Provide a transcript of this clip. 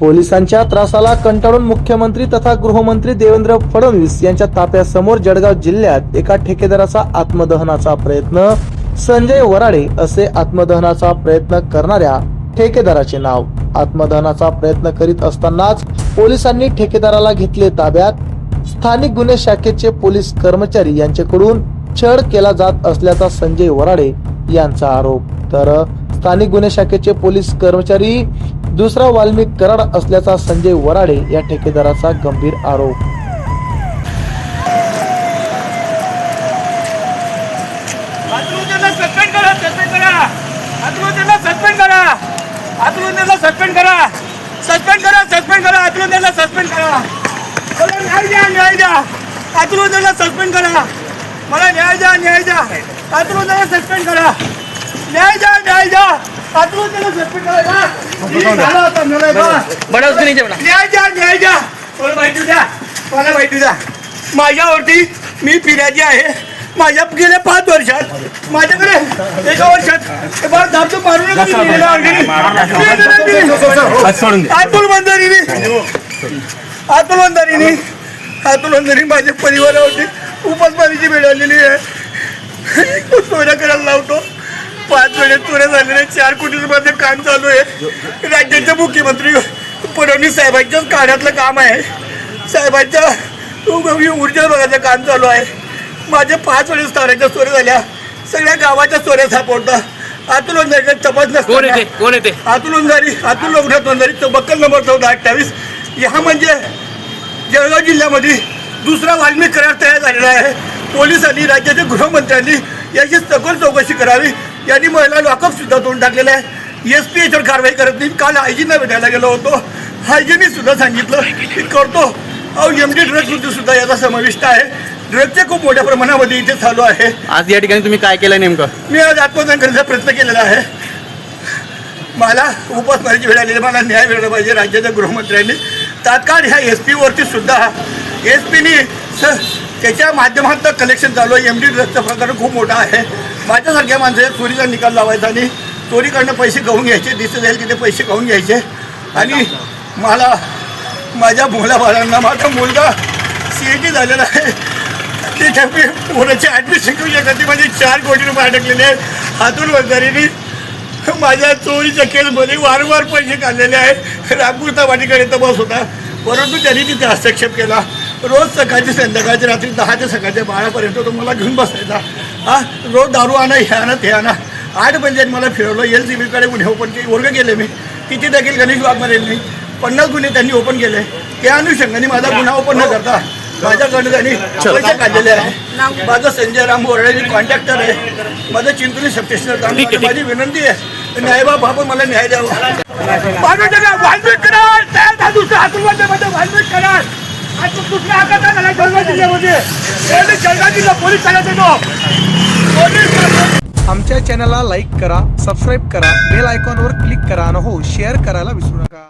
पोलिसांच्या त्रासाला कंटाळून मुख्यमंत्री तथा गृहमंत्री देवेंद्र फडणवीस यांच्या ताप्यासमोर जळगाव जिल्ह्यात एका ठेकेदाराचा आत्मदहनाचा प्रयत्न संजय वराडे असे आत्मदहनाचा प्रयत्न करणाऱ्या ठेकेदाराचे नाव. आत्मदहनाचा प्रयत्न करीत असतानाच पोलिसांनी ठेकेदाराला घेतले ताब्यात. स्थानिक गुन्हे शाखेचे पोलीस कर्मचारी यांच्याकडून छळ केला जात असल्याचा संजय वराडे यांचा आरोप. तर स्थानिक गुन्हे शाखेचे पोलीस कर्मचारी दुसरा वाल्मिक कराड असल्याचा संजय वराडे या ठेकेदाराचा गंभीर आरोप. आत्महत्येला सस्पेंड करा सस्पेंड करा. सस्पेंड करा. आत्महत्येला सस्पेंड करा. सस्पेंड करा सस्पेंड सस्पेंड करा. मला न्याय द्या न्याय द्या. आत्महत्येला सस्पेंड करा. मला न्याय द्या न्याय द्या. आत्महत्येला सस्पेंड करा. न्याय द्या न्याय द्या. आत्महत्येला सस्पेंड करा मी झाला होता, मला बा. न्याय द्या न्याय द्या. मला माहिती द्या? मला माहिती द्या? माझ्यावरती मी फिर्यादी आहे. माझ्या गेल्या पाच वर्षात माझ्याकडे एका वर्षात हे बघा, दाबतो मारू नका तुम्ही. अतुल बंधारीने अतुल बंधारीने अतुल बंधारी माझ्या परिवारावरती उपासमारीची वेळ आलेली आहे. तो करायला लावतो. पाच वेळेस चोऱ्या झालेल्या चार कोटी रुपयाचं काम चालू आहे. राज्याचे मुख्यमंत्री फडणवीस साहेबांच्याच काळातलं काम आहे. साहेबांच्या ऊर्जा विभागाचं काम चालू आहे. माझे पाच वेळेस ताराच्या चोऱ्या झाल्या. सगळ्या गावाच्या चोऱ्या सापडतात अतुल वंजारीचा तपास नसतो कोण येते? अतुल वंजारी अतुल लोकनाथ वंजारी बक्कल नंबर चौदा अठ्ठावीस. ह्या म्हणजे जळगाव जिल्ह्यामध्ये दुसरा वाल्मिक करार तयार झालेला आहे. पोलिसांनी राज्याच्या गृहमंत्र्यांनी याची सखोल चौकशी करावी. यांनी महिला लॉकअप सुद्धा तोंड टाकलेलं आहे. एस पी याच्यावर कारवाई करत नाही. काल आयजींना भेटायला गेलो होतो. आयजींनी सुद्धा सांगितलं. की करतो. अहो एम डी ड्रग्जमध्ये सुद्धा याचा समाविष्ट आहे. ड्रगचे खूप मोठ्या प्रमाणामध्ये इथे चालू आहे. आज या ठिकाणी तुम्ही काय केलं नेमकं? मी आज आत्मदान करण्याचा प्रयत्न केलेला आहे. मला उपासमारीची वेळ आलेली मला न्याय मिळाला पाहिजे. राज्याच्या गृहमंत्र्यांनी. तात्काळ ह्या एस पीवरती सुद्धा एस पीनी स त्याच्या माध्यमातून कलेक्शन चालू आहे. एम डी ड्रगचा प्रकार खूप मोठा आहे. माझ्यासारख्या माणसं चोरीचा निकाल लावायचा आणि चोरीकडनं पैसे गहून घ्यायचे दिसत जाईल तिथे पैसे गहून घ्यायचे. आणि मला माझ्या मुलाबाळांना माझा मुलगा सी ए टी झालेला आहे. तिथे मी पोराची ॲडमिशन घेऊ शकत माझे चार कोटी रुपये अडकलेले आहेत. हातून वंजारीने माझ्या चोरीच्या केसमध्ये वारंवार पैसे काढलेले आहेत. रामपूर वाटीकडे तपास होता. परंतु त्यांनी तिथे हस्तक्षेप केला. रोज सकाळची संध्याकाळची रात्री दहा ते सकाळच्या बारापर्यंत तो मला घेऊन बसायचा. हा रोज दारू आणा हे आणा ते आणा. आठ पंचायत मला फिरवलं. एल सी बीकडे गुन्हे ओपन केले वर्ग केले मी. तिथे देखील गणेश वाघमारेंनी पन्नास गुन्हे त्यांनी ओपन केले. त्या अनुषंगाने माझा गुन्हा ओपन न करता माझ्याकडे त्यांनी पैसे काढलेले आहे. माझं संजय राम बोराडे कॉन्ट्रॅक्टर आहे. माझं चिंतनी सबस्टेशनवर काम ठीक आहे, चालू आहे. माझी विनंती आहे. न्यायबाब आपण मला न्याय द्यावा. करार त्या वाल्मिक करार आज तो दुसऱ्या झाला जिल्ह्यामध्ये जिल्हा पोलीस ठाण्यात येतो. आमच्या चॅनलला लाईक करा सबस्क्राईब करा बेल आयकॉनवर क्लिक करा आणि हो शेअर करायला विसरू नका.